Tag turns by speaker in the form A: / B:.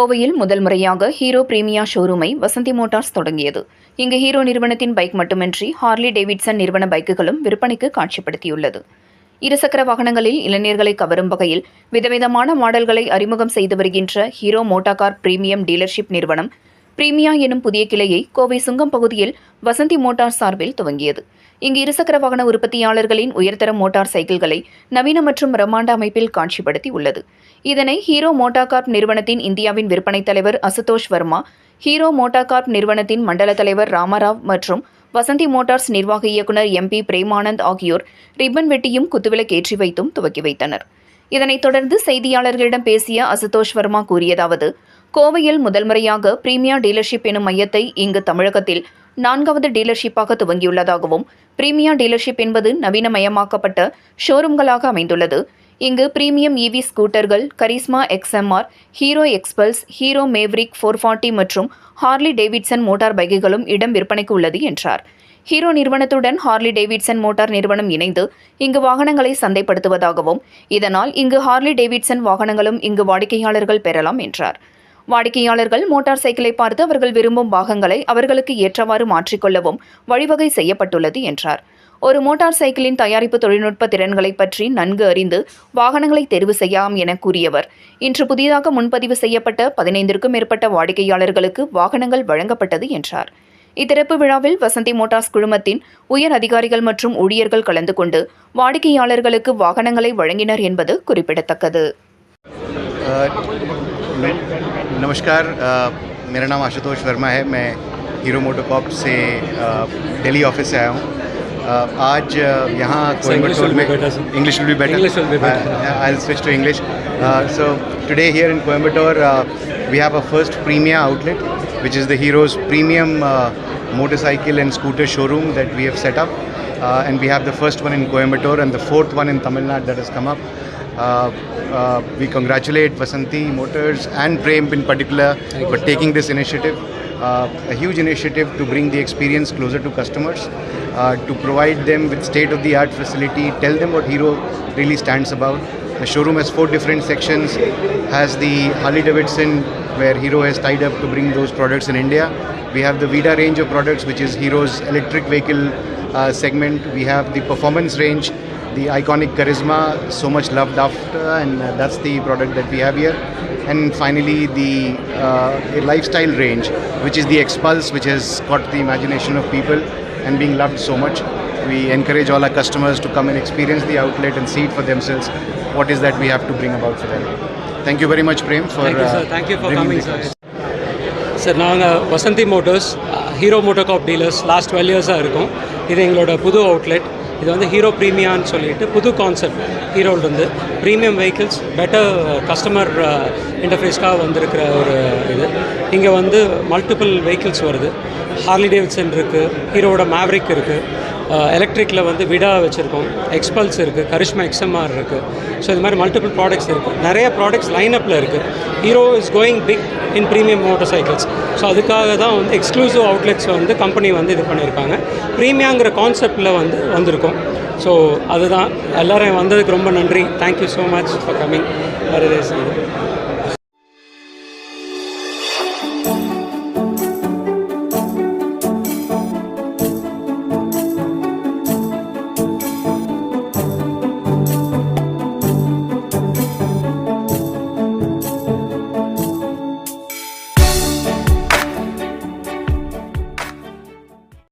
A: கோவையில் முதல் முறையாக ஹீரோ பிரீமியா ஷோரூமை வசந்தி மோட்டார்ஸ் தொடங்கியது. இங்கு ஹீரோ நிறுவனத்தின் பைக் மட்டுமின்றி ஹார்லி டேவிட்சன் நிறுவன பைக்குகளும் விற்பனைக்கு காட்சிப்படுத்தியுள்ளது. இருசக்கர வாகனங்களில் இளைஞர்களை கவரும் வகையில் விதவிதமான மாடல்களை அறிமுகம் செய்து வருகின்ற ஹீரோ மோட்டாகார் பிரீமியம் டீலர்ஷிப் நிறுவனம் பிரீமியா எனும் புதிய கிளையை கோவை சுங்கம் பகுதியில் வசந்தி மோட்டார் சார்பில் துவங்கியது. இங்கு இருசக்கர வாகன உற்பத்தியாளர்களின் உயர்தர மோட்டார் சைக்கிள்களை நவீன மற்றும் பிரம்மாண்ட அமைப்பில் காட்சிப்படுத்தி உள்ளது. இதனை ஹீரோ மோட்டாகார்ப் நிறுவனத்தின் இந்தியாவின் விற்பனை தலைவர் அசுதோஷ் வர்மா ஹீரோ மோட்டாகார்ப் நிறுவனத்தின் மண்டல தலைவர் ராமராவ் மற்றும் வசந்தி மோட்டார்ஸ் நிர்வாக இயக்குநர் எம்பி பிரேமானந்த் ஆகியோர் ரிப்பன் வெட்டியும் குத்துவிளக்கு ஏற்றி வைத்தும் துவக்கி வைத்தனர். இதனைத் தொடர்ந்து செய்தியாளர்களிடம் பேசிய அசுதோஷ் வர்மா கூறியதாவது கோவையில் முதல் முறையாக பிரீமியா டீலர்ஷிப் எனும் மையத்தை இங்கு தமிழகத்தில் நான்காவது டீலர்ஷிப்பாக துவங்கியுள்ளதாகவும் பிரீமியா டீலர்ஷிப் என்பது நவீனமயமாக்கப்பட்ட ஷோரூம்களாக அமைந்துள்ளது. இங்கு premium EV ஸ்கூட்டர்கள் Karizma XMR Hero Xpulse Hero Mavrick four forty மற்றும் ஹார்லி டேவிட்சன் மோட்டார் பைக்குகளும் இடம் விற்பனைக்கு உள்ளது என்றார். ஹீரோ நிறுவனத்துடன் ஹார்லி டேவிட்சன் மோட்டார் நிறுவனம் இணைந்து இங்கு வாகனங்களை சந்தைப்படுத்துவதாகவும் இதனால் இங்கு ஹார்லி டேவிட்சன் வாகனங்களும் இங்கு வாடிக்கையாளர்கள் பெறலாம் என்றார். வாடிக்கையாளர்கள் மோட்டார் சைக்கிளை பார்த்து அவர்கள் விரும்பும் பாகங்களை அவர்களுக்கு ஏற்றவாறு மாற்றிக்கொள்ளவும் வழிவகை செய்யப்பட்டுள்ளது என்றார். ஒரு மோட்டார் சைக்கிளின் தயாரிப்பு தொழில்நுட்ப திறன்களை பற்றி நன்கு அறிந்து வாகனங்களை தேர்வு செய்யலாம் என கூறியவர். இன்று புதிதாக முன்பதிவு செய்யப்பட்ட பதினைந்திற்கும் மேற்பட்ட வாடிக்கையாளர்களுக்கு வாகனங்கள் வழங்கப்பட்டது என்றார். இத்திறப்பு விழாவில் வசந்தி மோட்டார்ஸ் குழுமத்தின் உயர் அதிகாரிகள் மற்றும் ஊழியர்கள் கலந்து கொண்டு வாடிக்கையாளர்களுக்கு வாகனங்களை வழங்கினர் என்பது குறிப்பிடத்தக்கது.
B: नमस्कार मेरा नाम आशुतोष वर्मा है। मैं हीरो मोटोकॉप से दिल्ली ऑफ़िस से आया हूँ। आज यहाँ कोयम्बटूर में English will be better I switch to English so today here in Coimbatore we have a first premia outlet which is the Hero's premium motorcycle and scooter showroom that we have set up and we have the first one in Coimbatore and the fourth one in Tamil Nadu that is come up we congratulate Vasanti Motors and Prem in particular for taking this initiative. Uh, a huge initiative to bring the experience closer to customers, uh, to provide them with state of the art facility, tell them what Hero really stands about. The showroom has four different sections, has the Harley Davidson where Hero has tied up to bring those products in India. We have the Vida range of products, which is Hero's electric vehicle uh, segment. We have the performance range, the iconic charisma so much loved after and uh, that's the product that we have here and finally the uh, lifestyle range which is the expulse which has caught the imagination of people and being loved so much we encourage all our customers to come and experience the outlet and see it for themselves what is that we have to bring about for them thank you very much prem for
C: Thank you, sir.
B: uh,
C: Thank you for
B: bringing
C: coming,
B: this-
C: sir. Sir நாங்கள் Vasanthi motors Hero MotoCorp dealers last twelve இயர்ஸாக இருக்கும் இது எங்களோட புது outlet இது வந்து hero ப்ரீமியான்னு சொல்லிட்டு புது கான்செப்ட் ஹீரோலேருந்து ப்ரீமியம் வெஹிக்கிள்ஸ் பெட்டர் கஸ்டமர் இன்டர்ஃபேஸ்க்காக வந்திருக்கிற ஒரு இது. இங்கே வந்து மல்டிபிள் வெஹிக்கிள்ஸ் வருது. ஹார்லி டேவிட்சன் இருக்குது ஹீரோவோட மேவ்ரிக் இருக்குது எலக்ட்ரிக்கில் வந்து விடா வச்சுருக்கோம். எக்ஸ்பல்ஸ் இருக்குது கரிஷ்மா எக்ஸ்எம்ஆர் இருக்குது ஸோ இது மாதிரி மல்டிபிள் ப்ராடக்ட்ஸ் இருக்குது நிறைய ப்ராடக்ட்ஸ் லைனப்பில் இருக்குது Hero is going big in premium motorcycles so அதுக்காக தான் வந்து எக்ஸ்க்ளூசிவ் அவுட்லெட்ஸ் வந்து கம்பெனி வந்து இது பண்ணியிருக்காங்க. ப்ரீமியாங்கிற கான்செப்டில் வந்து வந்திருக்கோம். ஸோ அதுதான். எல்லோரும் வந்ததுக்கு ரொம்ப நன்றி. Thank you so much for coming வேறு